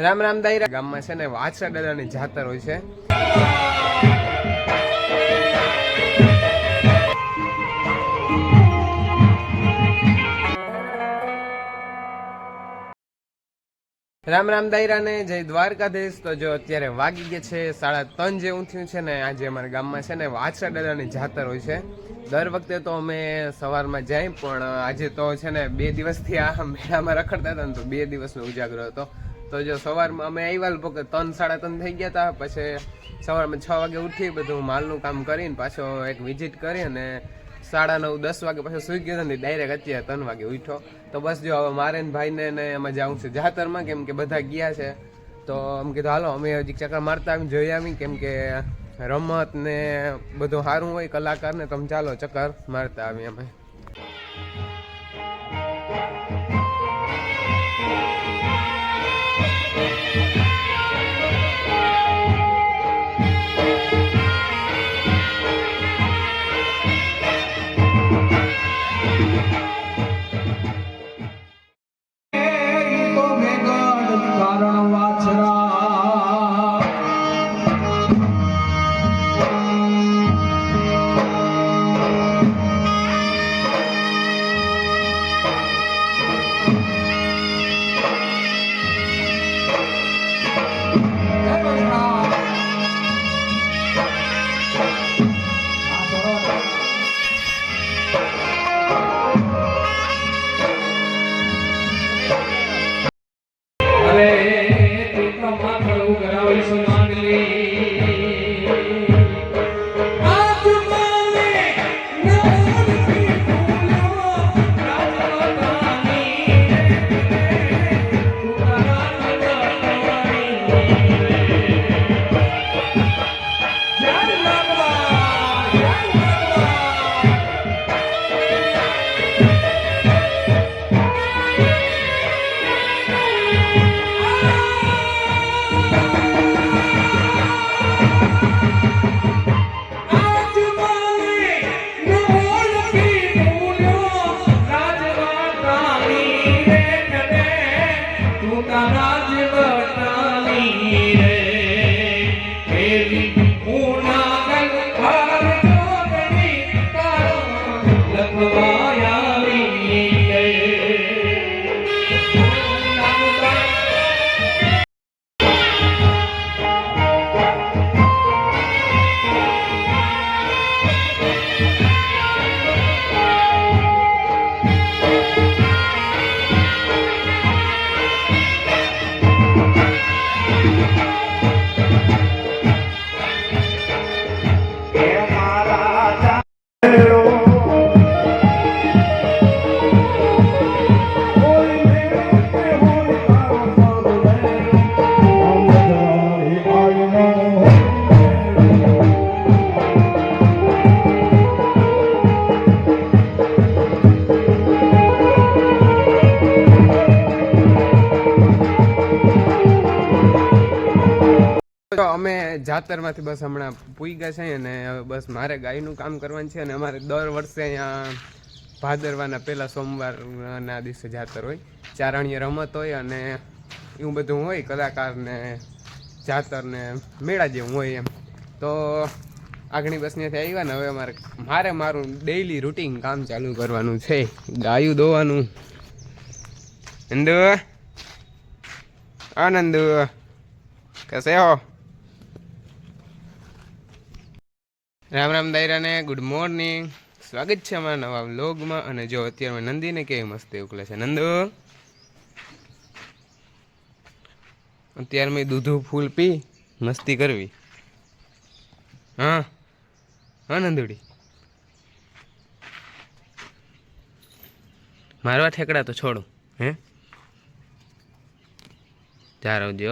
રામ રામ દાયરા. ગામમાં છે ને વાછરા દાદાની જાતર હોય છે. રામ રામ દાયરાને જય દ્વારકાધીશ. તો જો અત્યારે વાગી ગયા છે સાડા ત્રણ જેવું થયું છે ને, આજે અમારા ગામમાં છે ને વાછરા દાદાની જાતર હોય છે. દર વખતે તો અમે સવારમાં જાય, પણ આજે તો છે ને બે દિવસથી આ મેળામાં રખડતા હતા ને, તો બે દિવસનો ઉજાગરો હતો. તો જો સવારમાં અમે આવ્યા લગભગ ત્રણ સાડા ત્રણ થઈ ગયા હતા પછી સવારમાં છ વાગે ઉઠી બધું માલનું કામ કરીને પાછો એક વિઝિટ કરી અને સાડા નવ, દસ વાગે પાછો સુઈ ગયો ને ડાયરેક્ટ અત્યારે ત્રણ વાગે ઉઠો તો બસ જો હવે મારે ને ભાઈને ને એમાં જાઉં છે જાતરમાં, કેમ કે બધા ગયા છે. તો એમ કીધું, હાલો, અમે હજી ચક્કર મારતા આવી જોઈ આવી, કેમ કે રમત ને બધું સારું હોય, કલાકાર ને તમે ચાલો ચક્કર મારતા આવી અમે. તો એવી જાતરમાંથી બસ હમણાં પૂઈ ગયા છે અને બસ મારે ગાયનું કામ કરવાનું છે અને અમારે દર વર્ષે અહીંયા ભાદરવાના પહેલા સોમવારના દિવસે જાતર હોય, ચારણીય રમત હોય અને એવું બધું હોય કલાકારને જાતરને મેળા જેવું હોય એમ. તો આગળની બસની ત્યાંથી આવ્યા ને હવે અમારે મારે મારું ડેઈલી રૂટીન કામ ચાલુ કરવાનું છે. ગાયું દોવાનું નંદુ? આનંદ? કસે હો? રામ રામ દાયરાને ગુડ મોર્નિંગ સ્વાગત છે અમારા નવા વ્લોગમાં અને જો અત્યારે મેં નંદીને કેવી મસ્તી ઉકલે છે. નંદુ. અત્યારે મેં દૂધું ફૂલ પી, મસ્તી કરવી. હા હા નંદુડી. મારવા ઠેકડા તો છોડું, હે? ત્યાં આવજો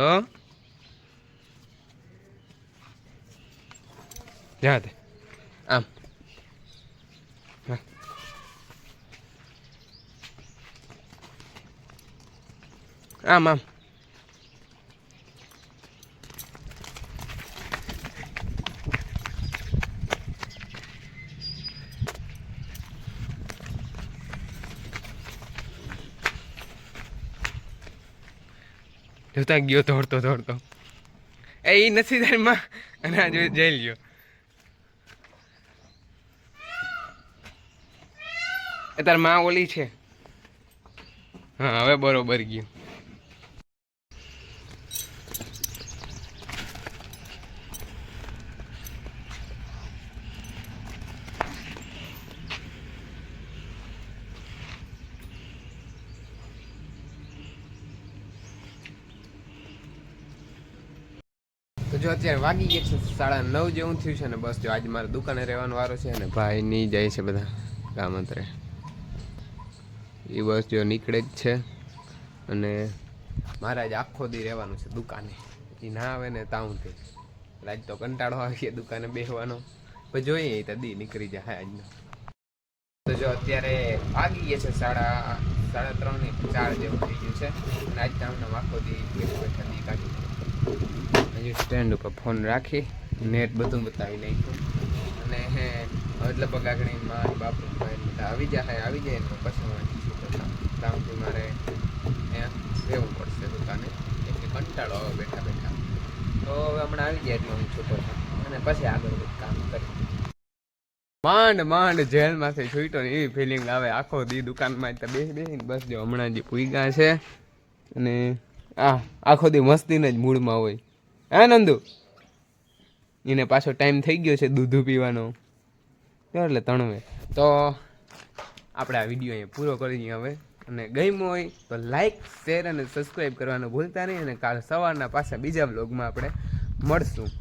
જા તે આમ હા. આમ આમ જોતા ગયો દોડતો દોડતો એ ઈ નથી તારીમાં અને આ જો જઈ લ્યો તારમાં ઓલી છે. હા, હવે બરોબર ગયું. જો અત્યારે વાગી ગયા છે સાડા નવ જેવું થયું છે ને બસ જો આજે મારે દુકાને રહેવાનો વારો છે ને ભાઈ નહીં જાય છે બધા ગામ અંતરે એ બસ જો નીકળે જ છે. અને મારે જ આખો દી રહેવાનું છે દુકાને. એ ના આવે ને તાઉં તે આજ તો કંટાળો આવી ગયા દુકાને બેસવાનો પછી જોઈએ તો દી નીકળી જાય આજનો. તો જો અત્યારે ભાગી ગયા છે સાડા સાડા ત્રણ ચાર જેવું થઈ ગયું છે. અને આજ તમને આખો દી બેઠા દી કાઢી હજુ સ્ટેન્ડ ઉપર ફોન રાખી નેટ બધું બતાવી નાખ્યું. અને હે એટલે પગાગણી માં બધા આવી જાય આવી જાય ને પછી હું અહીંથી છૂટો થાઉં ત્યાંથી મારે અહીંયા રહેવું પડશે દુકાને એટલે કંટાળો આવે બેઠા બેઠા તો આવી જાય એટલે હું છૂટો થાઉં અને પછી આગળ કામ કરી માંડ માંડ, જેલમાંથી છૂટ્યો ને એવી ફિલિંગ આવે આખો દી દુકાનમાં જ બેસી બેસીને બસ જો હમણાં જે પૂગા છે. અને આ, આખો દી મસ્તીને જ મૂડમાં હોય. હા નંદુ? એને પાછો ટાઈમ થઈ ગયો છે દૂધ પીવાનો. એટલે તણવે. તો આપણે આ વીડિયો અહીંયા પૂરો કરી દઈએ હવે. અને ગમ્યું હોય તો લાઈક શેર અને સબસ્ક્રાઈબ કરવાનું ભૂલતા નહીં. અને કાલ સવારના પાછા બીજા બ્લોગમાં આપણે મળશું.